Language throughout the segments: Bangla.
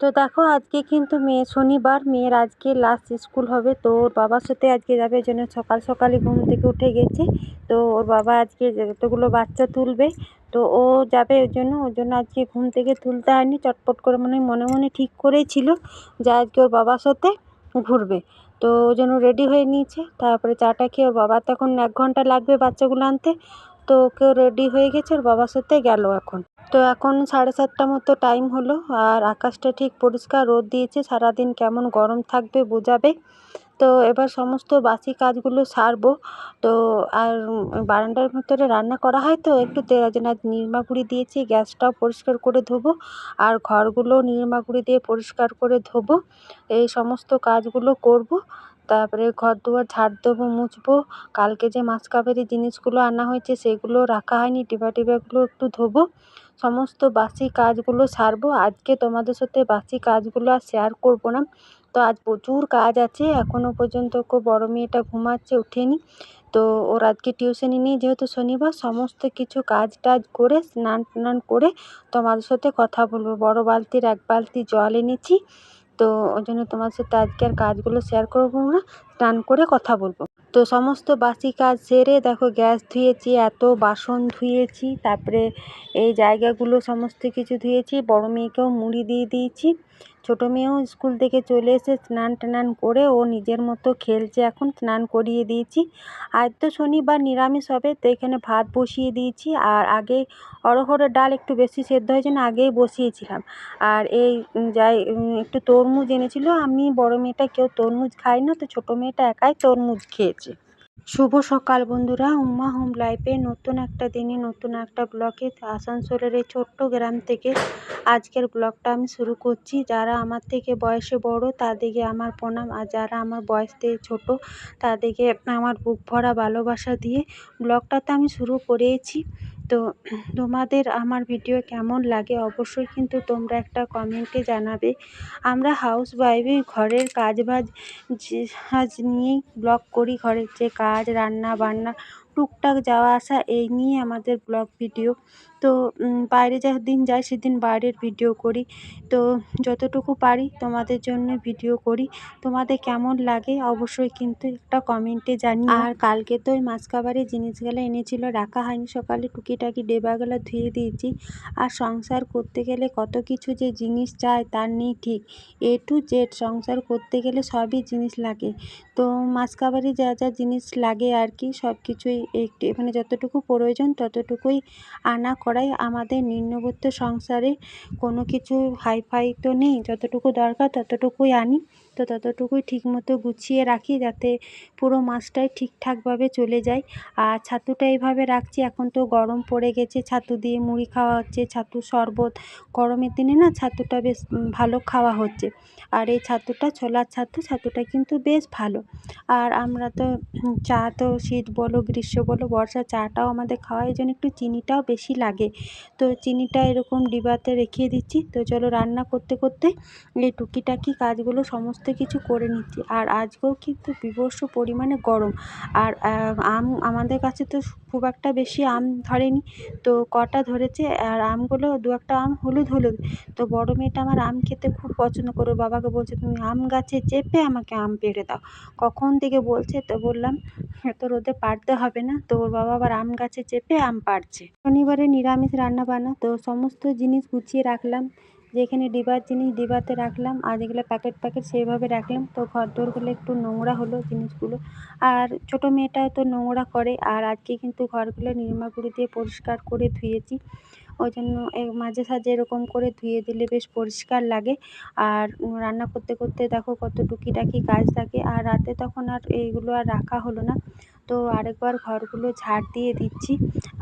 তো দেখো, আজকে কিন্তু মেয়ে শনিবার, মেয়ের আজকে লাস্ট স্কুল হবে। তো ওর বাবার সাথে আজকে যাবে জন্য সকাল সকালই ঘুম থেকে উঠে গেছে। তো ওর বাবা আজকে যতগুলো বাচ্চা তুলবে, তো ও যাবে ওই জন্য, ওর জন্য আজকে ঘুম থেকে তুলতে হয়নি। চটপট করে মনে মনে মনে ঠিক করেছিল যে আজকে ওর বাবার সাথে ঘুরবে। তো ওই জন্য রেডি হয়ে নিয়েছে। তারপরে চাটা খেয়ে ওর বাবার তো এখন এক ঘণ্টা লাগবে বাচ্চাগুলো আনতে। তো কেউ রেডি হয়ে গেছে আর বাবার সাথে গেল এখন। তো এখন সাড়ে সাতটা মতো টাইম হলো, আর আকাশটা ঠিক পরিষ্কার রোদ দিয়েছে, সারাদিন কেমন গরম থাকবে বোঝাবে। তো এবার সমস্ত বাসি কাজগুলো সারবো। তো আর বারান্দার ভিতরে রান্না করা হয় তো, একটু তেল জন্য নিরমা গুঁড়ি দিয়েছি, গ্যাসটাও পরিষ্কার করে ধোবো, আর ঘরগুলো নিরমা গুঁড়ি দিয়ে পরিষ্কার করে ধোবো। এই সমস্ত কাজগুলো করব। তারপরে ঘর দুয়ার ঝাড় দেবো, মুছবো। কালকে যে মাসকাবারি জিনিসগুলো আনা হয়েছে, সেগুলো রাখা হয়নি ডিবা টিবাগুলো একটু ধোবো। সমস্ত বাসি কাজগুলো সারবো। আজকে তোমাদের সাথে বাসি কাজগুলো আর শেয়ার করব না। তো আজ প্রচুর কাজ আছে এখনও পর্যন্ত বড় মেয়েটা ঘুমাচ্ছে ওঠেনি তো ওর আজকে টিউশনি নেই, যেহেতু শনিবার, সমস্ত কিছু কাজ টাজ করে স্নান টান করে তোমাদের সাথে কথা বলব। বড় বালতির এক বালতি জল এনেছি। তো ওই জন্য তোমার সাথে আজকে আর কাজগুলো শেয়ার করব না, স্নান করে কথা বলব। তো সমস্ত বাসি কাজ সেরে দেখো গ্যাস ধুয়েছি, এত বাসন ধুয়েছি, তারপরে এই জায়গাগুলো সমস্ত কিছু ধুয়েছি, বড় মেয়েকেও মুড়ি দিয়ে দিয়েছি। ছোটো মেয়েও স্কুল থেকে চলে এসে স্নান টান করে ও নিজের মতো খেলছে। এখন স্নান করিয়ে দিয়েছি। আজ তো শনিবার, নিরামিষ হবে, তো এখানে ভাত বসিয়ে দিয়েছি। আর আগে অড়হরের ডাল একটু বেশি সেদ্ধ হয়েছে না, আগেই বসিয়েছিলাম। আর এই যাই একটু তরমুজ এনেছিল। আমি বড় মেয়েটা কেউ তরমুজ খায় না, তো ছোটো মেয়েটা একাই তরমুজ খেয়েছে। শুভ সকাল বন্ধুরা। উমা হোম লাইফে নতুন একটা দিনে, নতুন একটা ব্লকে আসানসোলের এই ছোট্ট গ্রাম থেকে আজকের ব্লগটা আমি শুরু করছি। যারা আমার থেকে বয়সে বড়, তাদেরকে আমার প্রণাম। আর যারা আমার বয়স থেকে ছোটো, তাদেরকে আমার বুক ভরা ভালোবাসা দিয়ে ব্লগটা তো আমি শুরু করেছি। তো তোমাদের আমার ভিডিও কেমন লাগে অবশ্যই কিন্তু তোমরা একটা কমেন্টে জানাবে। আমরা হাউস ওয়াইফে ঘরের কাজ বাজ কাজ নিয়েই ব্লগ করি ঘরের যে কাজ রান্না বান্না টুকটাক যাওয়া আসা, এই নিয়ে আমাদের ব্লগ ভিডিও তো বাইরে যা দিন যাই সেদিন বাইরের ভিডিও করি। তো, যতটুকু পারি তোমাদের জন্য ভিডিও করি। তোমাদের কেমন লাগে অবশ্যই কিন্তু একটা কমেন্টে জানি আর কালকে তো ওই মাসকাবারি জিনিসগুলো এনেছিল, রাখা হয়নি সকালে, টুকিটাকি ডেবাগুলো ধুয়ে দিয়েছি। আর সংসার করতে গেলে কত কিছু যে জিনিস চাই তার নেই ঠিক। এ টু জেড সংসার করতে গেলে সবই জিনিস লাগে। তো, মাসকাবারি যা যা জিনিস লাগে আর কি সব কিছুই একটু মানে যতটুকু প্রয়োজন ততটুকুই আনা করাই আমাদের নিম্নবিত্ত সংসারে কোনো কিছু হাইফাই তো নেই যতটুকু দরকার ততটুকুই আনি। তো ততটুকুই ঠিকমতো গুছিয়ে রাখি যাতে পুরো মাসটাই ঠিকঠাকভাবে চলে যায়। আর ছাতুটা এইভাবে রাখছি, এখন তো গরম পড়ে গেছে, ছাতু দিয়ে মুড়ি খাওয়া হচ্ছে ছাতুর শরবত। গরমের দিনে না ছাতুটা বেশ ভালো খাওয়া হচ্ছে। আর এই ছাতুটা, ছোলার ছাতু, ছাতুটা কিন্তু বেশ ভালো। আর আমরা তো চা তো শীত বলো, গ্রীষ্ম বলো, বর্ষা চাটাও আমাদের খাওয়া এই জন্য একটু চিনিটাও বেশি লাগে। তো চিনিটা এরকম ডিবাতে রেখে দিচ্ছি। তো চলো রান্না করতে করতে এই টুকিটাকি কাজগুলো সমস্ত কিছু করে নিচ্ছি। আর আজকেও কিন্তু বীভৎস পরিমাণে গরম। আর আম আমাদের কাছে তো খুব একটা বেশি আম ধরেনি। তো কটা ধরেছে? আর আমগুলো দু একটা আম হলুদ হলুদ। তো বড় মেয়েটা আমার আম খেতে খুব পছন্দ করে। বাবাকে বলছে, তুমি আম গাছে চেপে আমাকে আম পেড়ে দাও। কখন থেকে বলছে, তো বললাম এত রোদে পারতে হবে না। তো ওর বাবা আবার আম গাছে চেপে আম পাড়ছে। শনিবারে নিরামিষ রান্না বান্না তো সমস্ত জিনিস গুছিয়ে রাখলাম। যেখানে ডিবার জিনিস ডিবাতে রাখলাম আর যেগুলো প্যাকেট প্যাকেট সেইভাবে রাখলাম। তো ঘর দোরগুলো একটু নোংরা হলো জিনিসগুলো। আর ছোটো মেয়েটাও তো নোংরা করে, আর আজকে কিন্তু ঘরগুলো নিরমা গুঁড়ি দিয়ে পরিষ্কার করে ধুয়েছি। ওই জন্য মাঝে সাঝে এরকম করে ধুয়ে দিলে বেশ পরিষ্কার লাগে। আর রান্না করতে করতে দেখো কত টুকিটাকি কাজ থাকে। আর রাতে তখন আর এইগুলো আর রাখা হলো না। তো আরেকবার ঘরগুলো ঝাড় দিয়ে দিচ্ছি।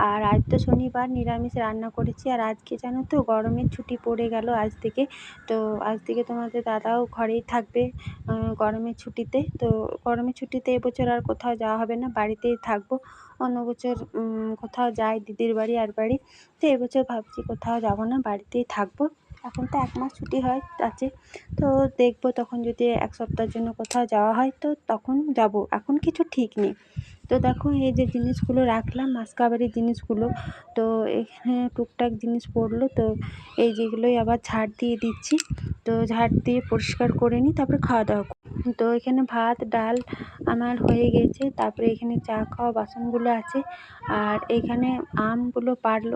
আর আজ তো শনিবার, নিরামিষ রান্না করেছি। আর আজকে জানো তো গরমের ছুটি পড়ে গেল আজ থেকে। তো আজ থেকে তোমাদের দাদাও ঘরেই থাকবে গরমের ছুটিতে। তো গরমের ছুটিতে এবছর আর কোথাও যাওয়া হবে না, বাড়িতেই থাকব। অন্য বছর কোথাও যাই দিদির বাড়ি, আর বাড়ি। তো এবছর ভাবছি কোথাও যাব না, বাড়িতেই থাকব। এখন তো এক মাস ছুটি হয়, আছে। তো দেখব তখন যদি এক সপ্তাহের জন্য কোথাও যাওয়া হয়, তো তখন যাব। এখন কিছু ঠিক নেই। তো দেখো, এই যে জিনিসগুলো রাখলাম মাসকাবারি জিনিসগুলো। তো এখানে টুকটাক জিনিস পড়ল, তো এই যেগুলোই আবার ঝাড় দিয়ে দিচ্ছি। তো ঝাড় দিয়ে পরিষ্কার করে নিই, তারপরে খাওয়া দাওয়া তো এখানে ভাত, ডাল আমার হয়ে গেছে। তারপরে এখানে চা খাওয়া বাসনগুলো আছে। আর এখানে আমগুলো পারল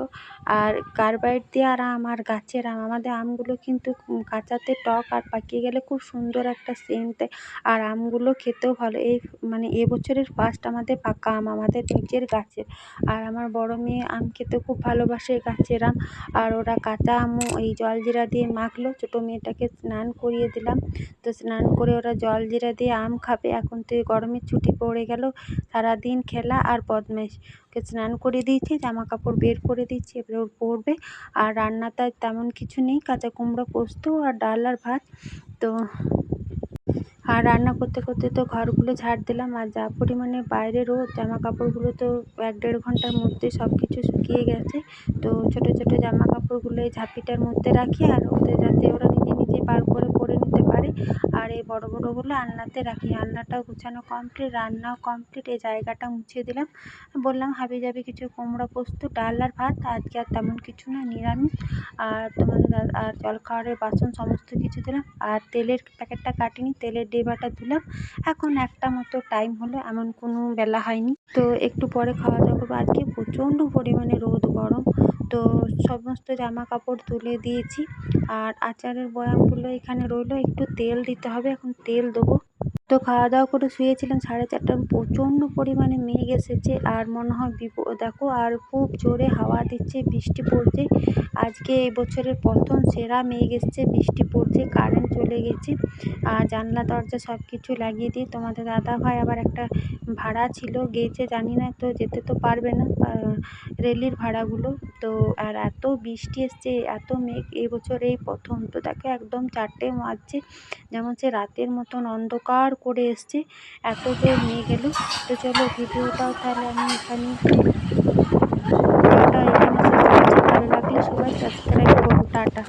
আর কার্বাইড দেওয়ার আম আর গাছের আম। আমাদের আমগুলো কিন্তু কাঁচাতে টক আর পাকিয়ে গেলে খুব সুন্দর একটা সেন্ট দেয় আর আমগুলো খেতেও ভালো। এই মানে এবছরের ফার্স্ট আমাদের পাকা আম, আমাদের নিজের গাছের। আর আমার বড় মেয়ে আম খেতে খুব ভালোবাসে গাছের আম। আর ওরা কাঁচা আমও এই জলজিরা দিয়ে মাখলো। ছোটো মেয়েটাকে স্নান করিয়ে দিলাম। তো স্নান করে ওরা জলজিরা দিয়ে আম খাবে। এখন তো গরমের ছুটি পড়ে গেল, সারাদিন খেলা আর বদমাইশ। ওকে স্নান করিয়ে দিয়েছি জামা কাপড় বের করে দিচ্ছি এবারে ওর পরবে। আর রান্নাতে তেমন কিছু নেই, কাঁচা কুমড়ো পোস্ত আর ডাল আর ভাত। তো আর রান্না করতে করতে তো ঘরগুলো ঝাড় দিলাম, আর যা পরিমাণে বাইরে রোদ জামা কাপড়গুলো তো এক দেড় ঘণ্টার মধ্যে সব কিছু শুকিয়ে গেছে। তো ছোটো ছোটো জামা কাপড়গুলো এই ঝাঁপিটার মধ্যে রাখি, আর ওদের যাতে ওরা নিজে নিজে বার করে করে নিতে পারে। আর এই বড় বড়গুলো আলনাতে রাখি। আলনাটাও গুছানো কমপ্লিট রান্নাও কমপ্লিট এই জায়গাটা মুছে দিলাম। বললাম, হাবি যাবি কিছু কুমড়ো পোস্ত, ডাল আর ভাত। আজকে আর তেমন কিছু না, নিরামিষ। আর তোমাদের আর জলখাবারের বাসন সমস্ত কিছু দিলাম। আর তেলের প্যাকেটটা কাটিনি, তেলের ডিবাটা ধুলাম এখন একটা মতো টাইম হলো, এমন কোনো বেলা হয়নি। তো একটু পরে খাওয়া দাওয়া করব। আজকে প্রচণ্ড পরিমাণে রোদ, গরম। তো সমস্ত জামা কাপড় তুলে দিয়েছি। আর আচারের বয়ামগুলো এখানে রইল। একটু তেল দিতে হবে। এখন তেল দেবো। তো খাওয়া দাওয়া করে শুয়েছিলাম, সাড়ে চারটার প্রচণ্ড পরিমাণে মেঘ এসেছে আর মনে হয় বিপদ, দেখো, আর খুব জোরে হাওয়া দিচ্ছে, বৃষ্টি পড়ছে। আজকে এই বছরের প্রথম সেরা মেঘ এসছে, বৃষ্টি পড়ছে কারেন্ট চলে গেছে। আর জানলা, দরজা সব কিছু লাগিয়ে দিয়ে তোমাদের দাদা ভাই আবার একটা ভাড়া ছিল, গেছে, জানি না, তো যেতে তো পারবে না রেলের ভাড়াগুলো। তো, আর এত বৃষ্টি এসছে, এত মেঘ এবছর এই প্রথম। তো দেখো, একদম চারটে বাজছে, যেমন সে রাতের মতন অন্ধকার করে এসছি, এত কেউ নিয়ে গেল। তো চলো ভিডিওটাও তাহলে আমি এখানে ভিডিওটা এখানে ভালো লাগলে সবাই সাবস্ক্রাইব করুন, টাটা।